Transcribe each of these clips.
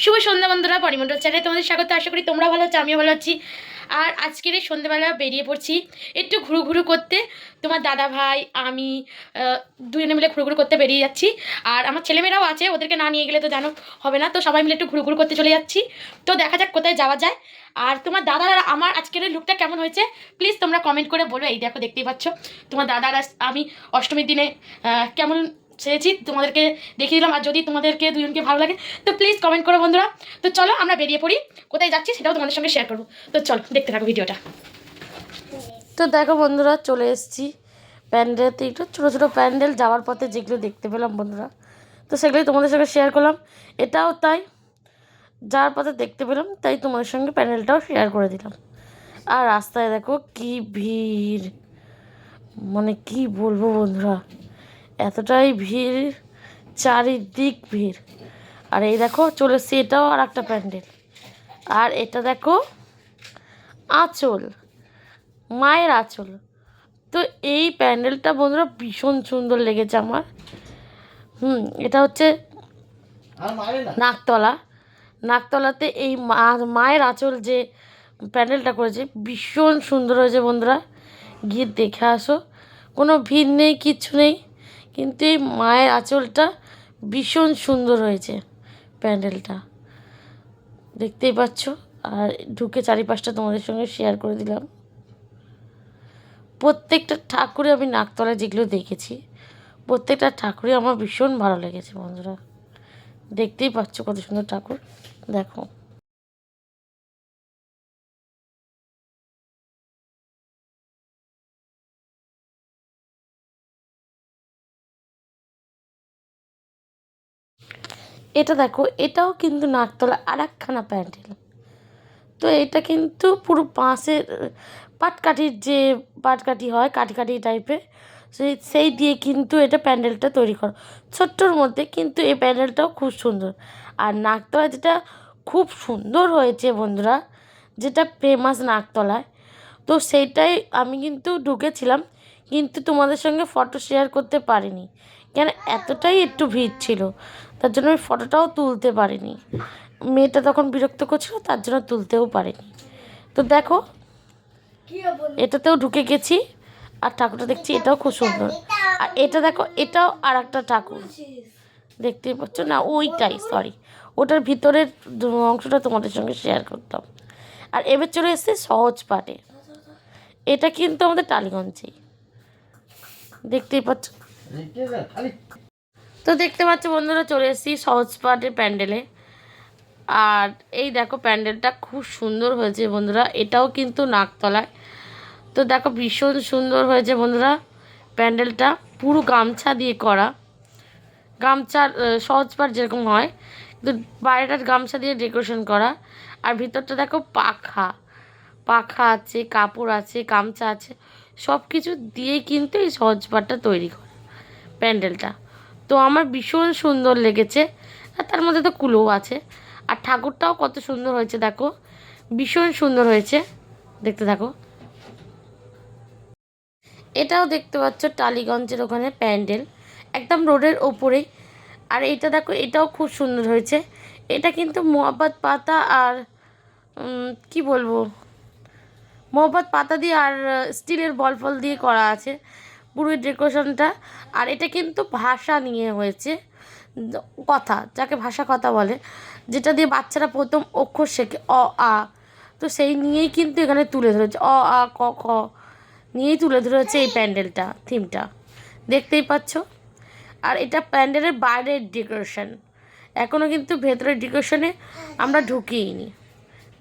শুভ সন্ধ্যা বন্ধুরা পরিমণ্ডল চ্যানেলে তোমাদের স্বাগত, আশা করি তোমরা ভালো আছো, আমিও ভালো আছি। আর আজকের এই সন্ধ্যাবেলা বেরিয়ে পড়ছি একটু ঘুরু ঘুরু করতে। তোমার দাদা ভাই, আমি দুজনে মিলে ঘুরু ঘুরু করতে বেরিয়ে যাচ্ছি। আর আমার ছেলেমেয়েরাও আছে, ওদেরকে না নিয়ে গেলে তো জানো, হবে না। তো সবাই মিলে একটু ঘুরু ঘুরু করতে চলে যাচ্ছি। তো দেখা যাক কোথায় যাওয়া যায়। আর তোমার দাদার আর আমার আজকের লুকটা কেমন হয়েছে প্লিজ তোমরা কমেন্ট করে বলো। এই দেখো, দেখতেই পাচ্ছ, তোমার দাদার আমি অষ্টমীর দিনে কেমন সেরেছি তোমাদেরকে দেখিয়ে দিলাম, আর যদি তোমাদেরকে দুজনকে ভালো লাগে, তো প্লিজ কমেন্ট করো বন্ধুরা। তো চলো, আমরা বেরিয়ে পড়ি। কোথায় যাচ্ছি সেটাও তোমাদের সঙ্গে শেয়ার করব। তো চলো, দেখতে থাকো ভিডিওটা। তো দেখো বন্ধুরা, চলে এসেছি প্যান্ডেলতে। একটু ছোটো ছোটো প্যান্ডেল, যাওয়ার পথে যেগুলো দেখতে পেলাম বন্ধুরা। তো সেগুলোই তোমাদের সঙ্গে শেয়ার করলাম। এটাও তাই, যাওয়ার পথে দেখতে পেলাম, তাই তোমাদের সঙ্গে প্যান্ডেলটাও শেয়ার করে দিলাম। আর রাস্তায় দেখো কি ভিড়। মানে কি বলব বন্ধুরা? এতটাই ভিড় চারিদিক ভিড়। আর এই দেখো চলে এসছে এটাও আর একটা প্যান্ডেল। আর এটা দেখো আঁচল মায়ের আঁচল। তো এই প্যান্ডেলটা বন্ধুরা ভীষণ সুন্দর লেগেছে আমার। হুম এটা হচ্ছে নাকতলা নাকতলাতে এই মায়ের আঁচল যে প্যান্ডেলটা করেছে ভীষণ সুন্দর হয়েছে বন্ধুরা। গিয়ে দেখে আসো। কোনো ভিড় নেই কিচ্ছু নেই। কিন্তু এই মায়ের আঁচলটা ভীষণ সুন্দর হয়েছে প্যান্ডেলটা। দেখতেই পাচ্ছ। আর ঢুকে চারিপাশটা তোমাদের সঙ্গে শেয়ার করে দিলাম। প্রত্যেকটা ঠাকুরে আমি নাকতলায় যেগুলো দেখেছি, প্রত্যেকটা ঠাকুরই আমার ভীষণ ভালো লেগেছে বন্ধুরা। দেখতেই পাচ্ছ কত সুন্দর ঠাকুর। দেখো। এটা দেখো, এটাও কিন্তু নাকতলা আর একখানা প্যান্ডেল। তো এটা কিন্তু পুরো বাঁশের, পাটকাঠির যে পাটকাঠি হয় কাঠি কাঠি টাইপের সেই সেই দিয়ে কিন্তু এটা প্যান্ডেলটা তৈরি করা। ছোট্টর মধ্যে কিন্তু এই প্যান্ডেলটাও খুব সুন্দর। আর নাকতলা যেটা খুব সুন্দর হয়েছে বন্ধুরা, যেটা ফেমাস নাকতলায়, তো সেইটাই আমি কিন্তু ঢুকেছিলাম। কিন্তু তোমাদের সঙ্গে ফটো শেয়ার করতে পারিনি। কেন? এতটাই একটু ভিড় ছিল। তার জন্য আমি ফটোটাও তুলতে পারিনি। মেয়েটা তখন বিরক্ত করছিল, তার জন্য তুলতেও পারিনি। তো দেখো, এটাতেও ঢুকে গেছি। আর ঠাকুরটা দেখছি, এটাও খুব সুন্দর। আর এটা দেখো, এটাও আর একটা ঠাকুর। দেখতেই পাচ্ছ? না, ওইটাই সরি ওটার ভিতরের অংশটা তোমাদের সঙ্গে শেয়ার করতাম। আর এবার চলে এসছে সহজ পাটে। এটা কিন্তু আমাদের টালিগঞ্জেই। দেখতেই পাচ্ছ। তো দেখতে পাচ্ছ বন্ধুরা, চলে এসেছি সহজ পাটের প্যান্ডেলে। আর এই দেখো প্যান্ডেলটা খুব সুন্দর হয়েছে বন্ধুরা, এটাও কিন্তু নাকতলায়। তো দেখো ভীষণ সুন্দর হয়েছে বন্ধুরা প্যান্ডেলটা, পুরো গামছা দিয়ে করা। গামছার সহজ পাট যেরকম হয়, কিন্তু বাইরেটার গামছা দিয়ে ডেকোরেশন করা। আর ভিতরটা দেখো পাখা। পাখা আছে, কাপড় আছে, গামছা আছে সব কিছু দিয়েই কিন্তু এই সহজ পাটটা তৈরি করা প্যান্ডেলটা। তো আমার ভীষণ সুন্দর লেগেছে, আর তার মধ্যে তো কুলোও আছে। আর ঠাকুরটাও কত সুন্দর হয়েছে, দেখো। ভীষণ সুন্দর হয়েছে। দেখতে থাকো। এটাও দেখতে পাচ্ছ টালিগঞ্জের ওখানে প্যান্ডেল, একদম রোডের ওপরেই আর এটা দেখো, এটাও খুব সুন্দর হয়েছে। এটা কিন্তু মোহাব্বত পাতা আর কি বলব? মোহাব্বত পাতা দিয়ে আর স্টিলের বল ফল দিয়ে করা আছে পুরো ডেকোরেশনটা। আর এটা কিন্তু ভাষা নিয়ে হয়েছে কথা, যাকে ভাষা কথা বলে, যেটা দিয়ে বাচ্চারা প্রথম অক্ষর শেখে, অ, আ। তো সেই নিয়েই কিন্তু এখানে তুলে ধরেছে, অ, আ, ক খ নিয়েই তুলে ধরেছে এই প্যান্ডেলটা, থিমটা। দেখতেই পাচ্ছ? আর এটা প্যান্ডেলের বাইরের ডেকোরেশন। এখনও কিন্তু ভেতরের ডেকোরেশনে আমরা ঢুকিয়েইনি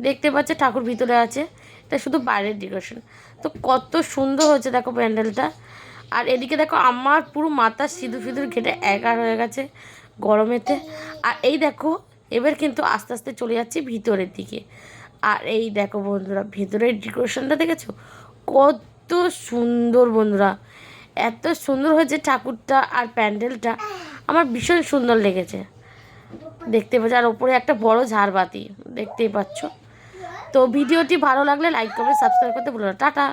দেখতে পাচ্ছে ঠাকুর ভিতরে আছে। এটা শুধু বাইরের ডেকোরেশন তো কত সুন্দর হয়েছে দেখো প্যান্ডেলটা। আর এদিকে দেখো আমার পুরো মাথা সিঁদুর ফিঁদুর ঘেটে একার হয়ে গেছে গরমেতে। আর এই দেখো, এবার কিন্তু আস্তে আস্তে চলে যাচ্ছি ভিতরের দিকে। আর এই দেখো বন্ধুরা, ভিতরের ডেকোরেশনটা দেখেছ? কত সুন্দর বন্ধুরা। এত সুন্দর হয়েছে ঠাকুরটা আর প্যান্ডেলটা। আমার ভীষণ সুন্দর লেগেছে। দেখতে পাচ্ছ, আর ওপরে একটা বড় ঝাড়বাতি, দেখতেই পাচ্ছ। তো ভিডিওটি ভালো লাগলে লাইক করবে সাবস্ক্রাইব করতে ভুলো না। টাটা।